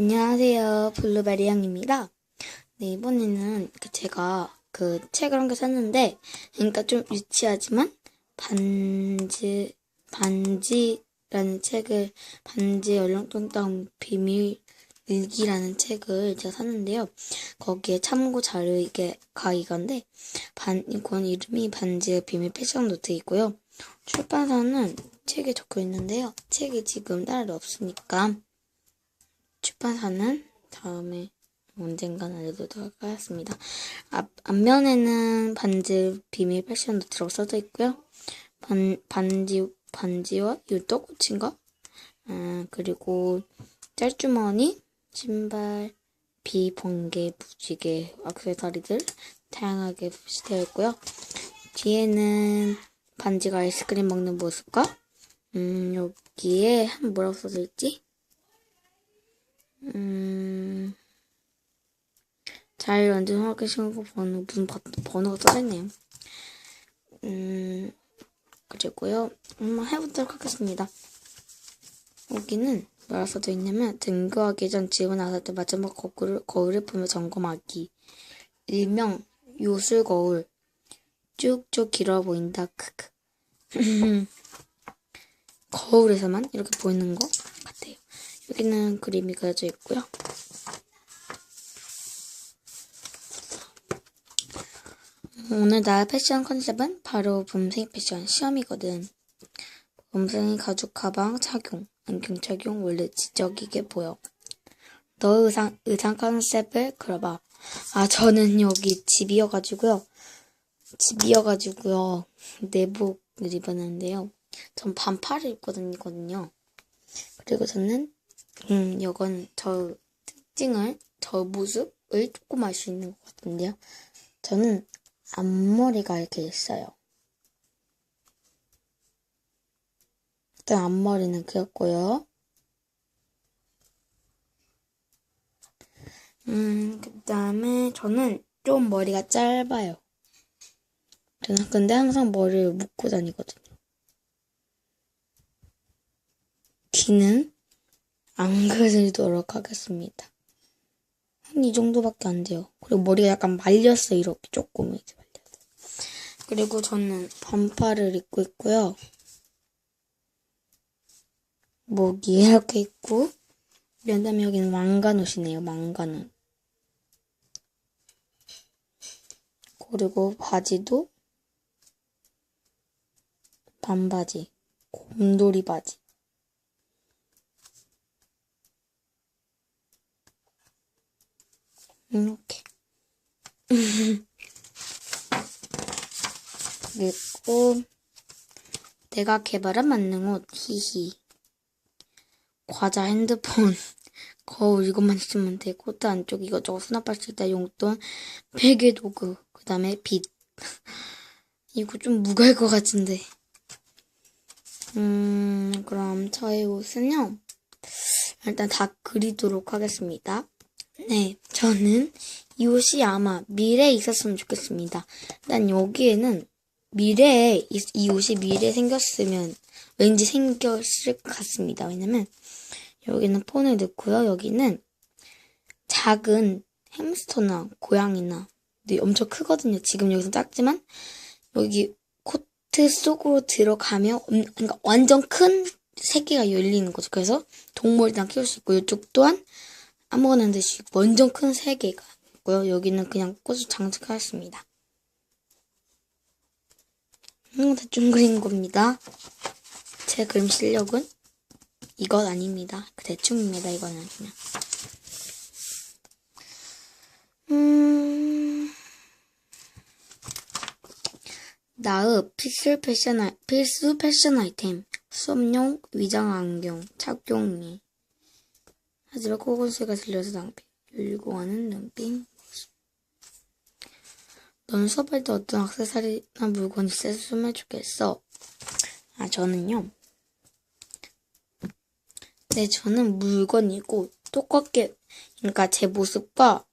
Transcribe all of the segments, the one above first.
안녕하세요. 블루베리 양입니다. 네, 이번에는 그 제가 그 책을 한 개 샀는데, 그러니까 좀 유치하지만, 반지, 반지라는 책을, 반지 얼렁뚱땅 비밀 일기라는 책을 제가 샀는데요. 거기에 참고 자료가 이건데, 반, 이건 이름이 반지의 비밀 패션 노트이고요. 출판사는 책에 적혀 있는데요. 책이 지금 따로 없으니까, 출판사는 다음에 언젠간 알려드리도록 하겠습니다. 앞, 앞면에는 반지 비밀 패션 노트라고 써져 있고요. 반, 반지, 반지와 유도 꽂힌 거. 아, 그리고 짤주머니, 신발, 비번개, 무지개, 액세서리들 다양하게 표시되어 있고요. 뒤에는 반지가 아이스크림 먹는 모습과 음, 여기에 한 뭐라고 써져 있지? 음, 잘 완전 정확히 신고 번호, 무슨 버, 번호가 써있네요. 음, 그리고요, 한번 해보도록 하겠습니다. 여기는 뭐라 써져 있냐면, 등교하기 전 집에 나설 때 마지막 거울을, 거울을 보며 점검하기. 일명, 요술 거울. 쭉쭉 길어 보인다. 크크. 거울에서만 이렇게 보이는 것 같아요. 여기는 그림이 그려져 있고요. 오늘 나의 패션 컨셉은 바로 봄생 패션 시험이거든. 봄생이 가죽 가방 착용, 안경 착용 원래 지적이게 보여. 너 의상, 의상 컨셉을 그려봐. 아, 저는 여기 집이어가지고요. 집이어가지고요. 내복을 입었는데요. 전 반팔을 입고 다니거든요. 그리고 저는 음, 이건 저 특징을, 저 모습을 조금 알 수 있는 것 같은데요. 저는 앞머리가 이렇게 있어요. 일단 앞머리는 그렸고요. 음, 그 다음에 저는 좀 머리가 짧아요. 저는 근데 항상 머리를 묶고 다니거든요. 귀는 안 그리도록 하겠습니다. 한 이 정도밖에 안 돼요. 그리고 머리가 약간 말렸어 이렇게 조금 이제 말렸어. 그리고 저는 반팔을 입고 있고요. 목이 이렇게 있고 그다음에 여기는 왕관옷이네요. 왕관옷. 그리고 바지도 반바지, 곰돌이 바지. 이렇게. 그리고 내가 개발한 만능 옷 히히. 과자 핸드폰. 거울 이것만 있으면 돼. 코트 안쪽 이것저것 수납할 수 있다 용돈 베개 도구 그 다음에 빛. 이거 좀 무거울 것 같은데. 음 그럼 저의 옷은요. 일단 다 그리도록 하겠습니다 네, 저는 이 옷이 아마 미래에 있었으면 좋겠습니다. 난 여기에는 미래에, 이, 이 옷이 미래에 생겼으면 왠지 생겼을 것 같습니다. 왜냐면 여기는 폰을 넣고요. 여기는 작은 햄스터나 고양이나 근데 엄청 크거든요. 지금 여기서 작지만 여기 코트 속으로 들어가면 음, 그러니까 완전 큰 세계가 열리는 거죠. 그래서 동물이랑 키울 수 있고 이쪽 또한 아무거나 안 드시고 완전 큰 세 개가 있고요. 여기는 그냥 꽃을 장식하였습니다. 음, 대충 그린 겁니다. 제 그림 실력은 이것 아닙니다. 그 대충입니다. 이거는 그냥. 음... 나의 필수 패션, 아이, 필수 패션 아이템. 수업용 위장 안경 착용이 하지만 코골소리가 들려서 낭비. 율공하는 눈빛. 넌 수업할 때 어떤 악세사리나 물건이 있었으면 좋겠어? 아, 저는요. 네, 저는 물건이고, 똑같게, 그러니까 제 모습과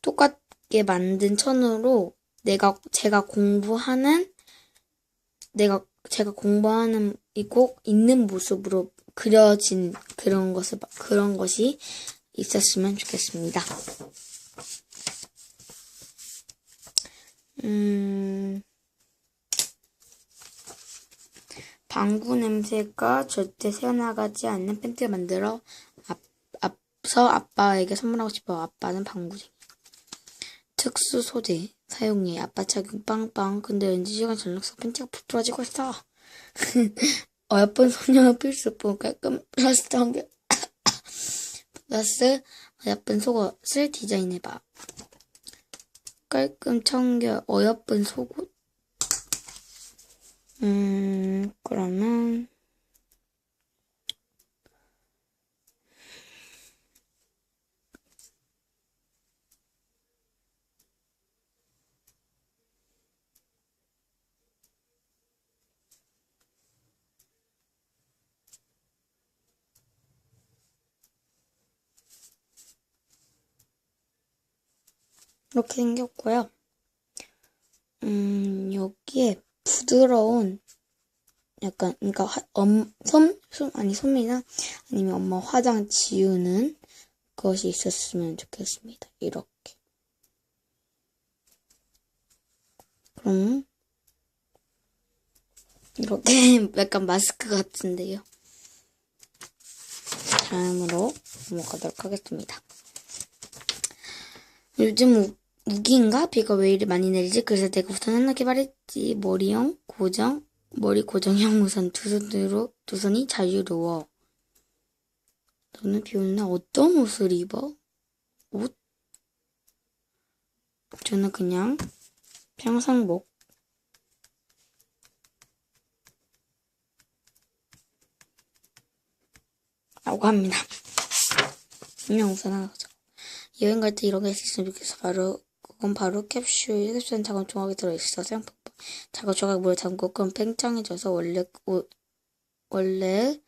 똑같게 만든 천으로 내가, 제가 공부하는, 내가, 제가 공부하는, 이고 있는 모습으로 그려진 그런 것을 그런 것이 있었으면 좋겠습니다. 음, 방구 냄새가 절대 새어나가지 않는 팬티를 만들어 앞, 앞서 아빠에게 선물하고 싶어. 아빠는 방구쟁이. 특수 소재 사용해. 아빠 착용 빵빵. 근데 왠지 시간 전락서 팬티가 부풀어지고 있어. 어여쁜 소녀 필수품 깔끔 플러스 한개 플러스 어여쁜 속옷을 디자인해봐. 깔끔 청결 어여쁜 속옷? 음 그러면 이렇게 생겼고요. 음, 여기에 부드러운 약간 그러니까 화, 엄, 솜, 솜 아니 솜이나 아니면 엄마 화장 지우는 것이 있었으면 좋겠습니다. 이렇게. 그럼 이렇게 약간 마스크 같은데요. 다음으로 넘어가도록 하겠습니다. 요즘 우, 우기인가? 비가 왜 이리 많이 내리지? 그래서 내가 우선 하나 개발했지. 머리형, 고정, 머리 고정형 우선 두 손으로, 두 손이 자유로워. 너는 비 오는 날 어떤 옷을 입어? 옷? 저는 그냥 평상복. 라고 합니다. 그냥 우선 하나 가져. 여행 갈 때 이런 게 있었으면 좋겠어. 바로, 그건 바로 캡슐, 캡슐 작은 조각이 들어있어. 생각보다 작은 조각 물에 담고 그럼 팽창해져서 원래 옷, 원래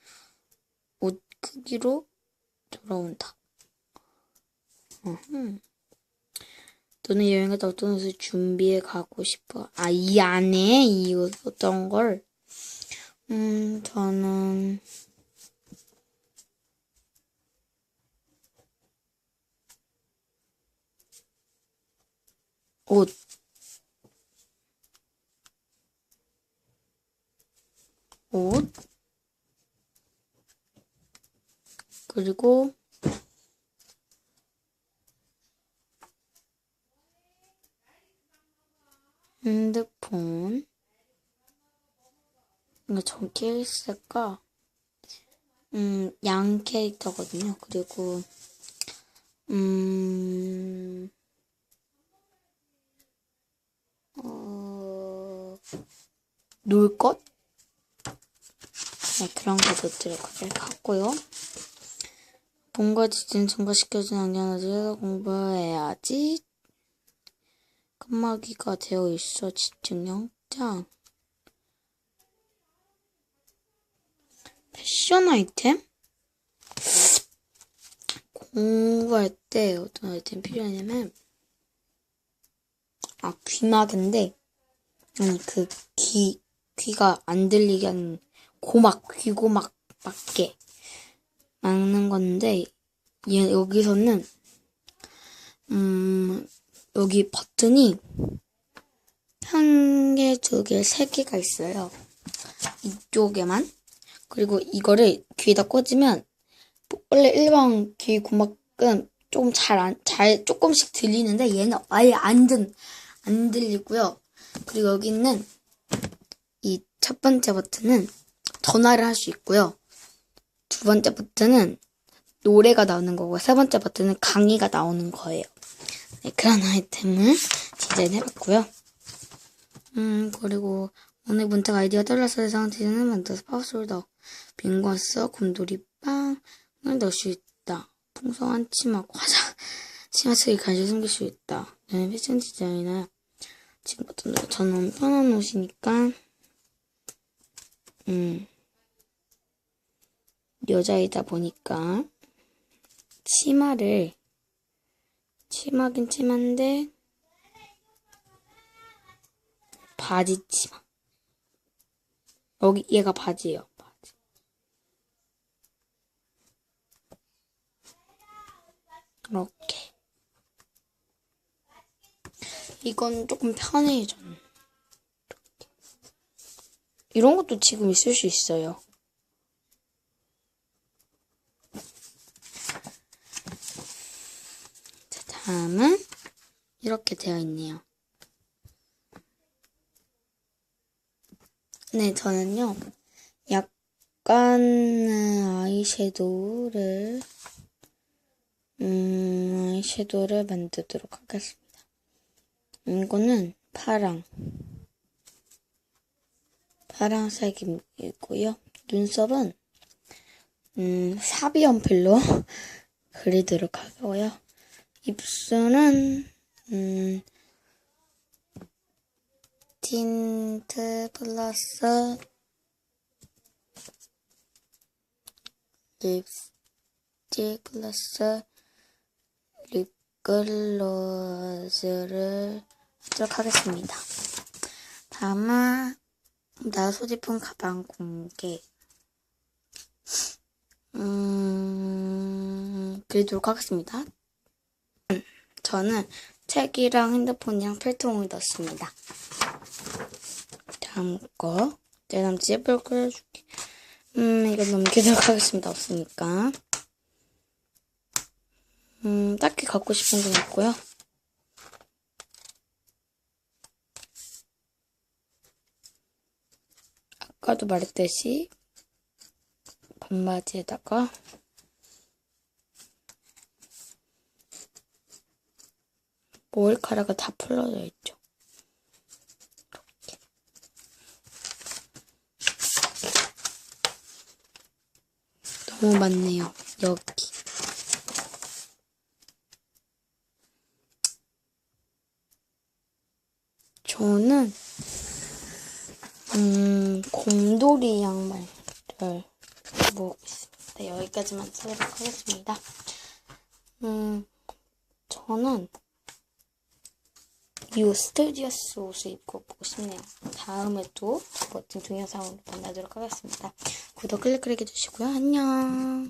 옷 크기로 돌아온다. 너는 여행 갈때 어떤 옷을 준비해 가고 싶어? 아, 이 안에 이 옷 어떤 걸? 음, 저는, 옷. 옷. 그리고 핸드폰. 이거 전 케이스가 음, 양 캐릭터거든요. 그리고 음, 놀 것? 네, 그런 것들을 갖고요. 본과 지진 증가시켜준 안전하지에서 공부해야지. 칸막이가 되어 있어 집중력 짱. 패션 아이템? 공부할 때 어떤 아이템 필요하냐면 아 귀막인데 아니 그 귀 귀가 안 들리게 하는 고막 귀고막 맞게 막는 건데 얘 여기서는 음 여기 버튼이 한 개, 두 개, 세 개가 있어요. 이쪽에만. 그리고 이거를 귀에다 꽂으면 원래 일반 귀 고막은 조금 잘 안, 잘 조금씩 들리는데 얘는 아예 안, 들, 안 들리고요. 그리고 여기는 이 첫 번째 버튼은 전화를 할 수 있고요. 두 번째 버튼은 노래가 나오는 거고 세 번째 버튼은 강의가 나오는 거예요. 네, 그런 아이템을 디자인해봤고요. 음, 그리고 오늘 문탁 아이디어 떨려서 세상 디자인을 만들어서 파우솔더, 빙과서, 곰돌이 빵을 넣을 수 있다. 풍성한 치마, 과자, 치마 속에 간식 숨길 수 있다. 저는 패션 디자이너. 지금부터 저는 편한 옷이니까, 음, 여자이다 보니까, 치마를 치마긴 치마인데 바지 치마. 여기 얘가 바지예요. 바지. 이렇게. 이건 조금. 이렇게. 이런 것도 지금 있을 수 있어요. 자, 다음은 이렇게 되어 있네요. 네, 저는요, 약간 아이섀도우를, 음, 아이섀도우를 만들도록 하겠습니다. 이거는 파랑, 파랑색이고요. 눈썹은, 음, 사비 연필로 그리도록 하고요. 입술은, 음, 틴트 플러스 립스틱 플러스 립글로즈를 하도록 하겠습니다. 다음은 나 소지품 가방 공개 음, 그리도록 하겠습니다. 저는 책이랑 핸드폰이랑 필통을 넣었습니다. 다음 거. 내 남자 예쁠 끓여줄게. 음, 이거 넘기도록 하겠습니다. 없으니까. 음, 딱히 갖고 싶은 건 없고요. 아까도 말했듯이 반바지에다가 머리카락이 다 풀러져 있죠. 너무 많네요. 여기. 저는 음 곰돌이 양말을 입어보겠습니다. 네, 여기까지만 쓰도록 하겠습니다. 음 저는 이 스튜디오스 옷을 입고 보고 싶네요. 다음에 또 멋진 동영상으로 만나도록 하겠습니다. 구독 클릭 클릭 해주시고요. 안녕.